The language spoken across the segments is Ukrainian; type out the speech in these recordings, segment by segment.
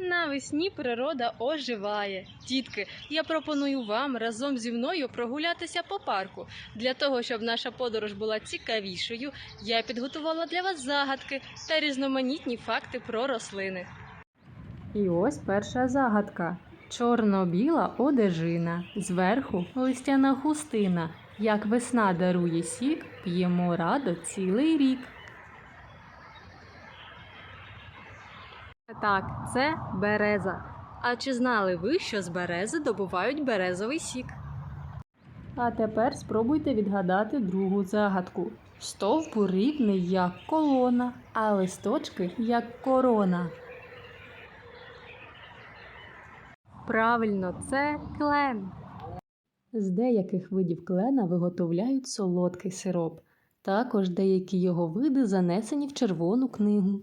Навесні природа оживає. Дітки, я пропоную вам разом зі мною прогулятися по парку. Для того, щоб наша подорож була цікавішою, я підготувала для вас загадки та різноманітні факти про рослини. І ось перша загадка. Чорно-біла одежина, зверху листяна хустина. Як весна дарує сік, п'ємо радо цілий рік. Так, це береза. А чи знали ви, що з берези добувають березовий сік? А тепер спробуйте відгадати другу загадку. Стовп рівний, як колона, а листочки як корона. Правильно, це клен. З деяких видів клена виготовляють солодкий сироп. Також деякі його види занесені в червону книгу.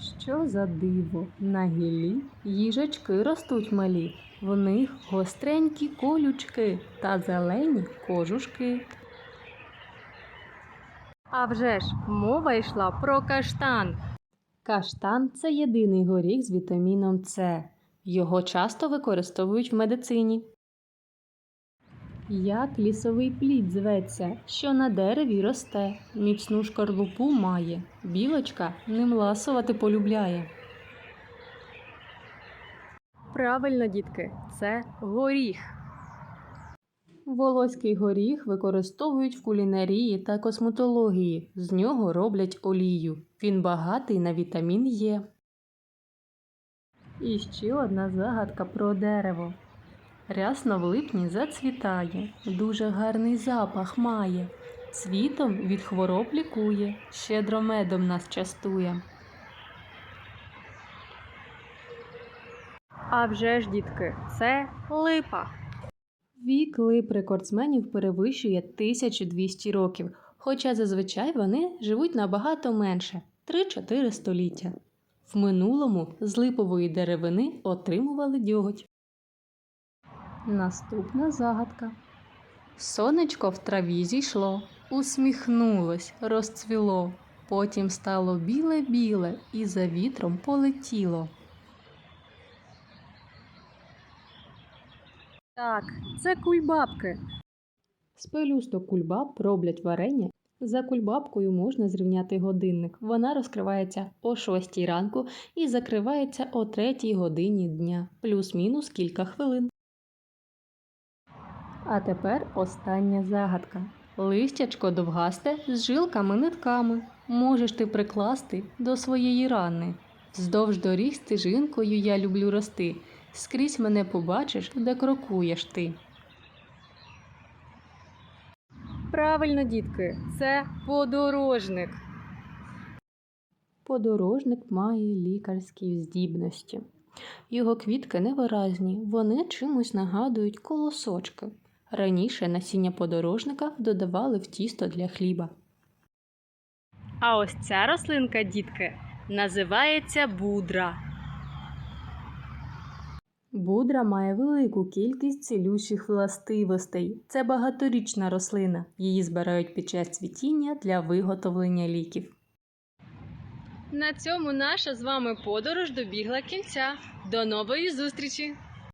Що за диво? На гіллі їжачки ростуть малі, в них гостренькі колючки та зелені кожушки. А вже ж мова йшла про каштан. Каштан це єдиний горіх з вітаміном С. Його часто використовують в медицині. Як лісовий плід зветься, що на дереві росте, міцну шкарлупу має, білочка ним ласувати полюбляє. Правильно, дітки, це горіх. Волоський горіх використовують в кулінарії та косметології. З нього роблять олію. Він багатий на вітамін Е. І ще одна загадка про дерево. Рясно в липні зацвітає, дуже гарний запах має, цвітом від хвороб лікує, щедро медом нас частує. А вже ж, дітки, це липа. Вік лип рекордсменів перевищує 1200 років, хоча зазвичай вони живуть набагато менше 3-4 століття. В минулому з липової деревини отримували дьоготь. Наступна загадка. Сонечко в траві зійшло, усміхнулось, розцвіло, потім стало біле-біле і за вітром полетіло. Так, це кульбабки. З пелюсток кульбаб роблять варення. За кульбабкою можна зрівняти годинник. Вона розкривається о 6 ранку і закривається о 3 годині дня, плюс-мінус кілька хвилин. А тепер остання загадка. Листячко довгасте з жилками-нитками. Можеш ти прикласти до своєї рани. Вздовж доріг стежинкою я люблю рости. Скрізь мене побачиш, де крокуєш ти. Правильно, дітки, це подорожник. Подорожник має лікарські здібності. Його квітки невиразні, вони чимось нагадують колосочки. Раніше насіння подорожника додавали в тісто для хліба. А ось ця рослинка, дітки, називається будра. Будра має велику кількість цілющих властивостей. Це багаторічна рослина. Її збирають під час цвітіння для виготовлення ліків. На цьому наша з вами подорож добігла кінця. До нової зустрічі!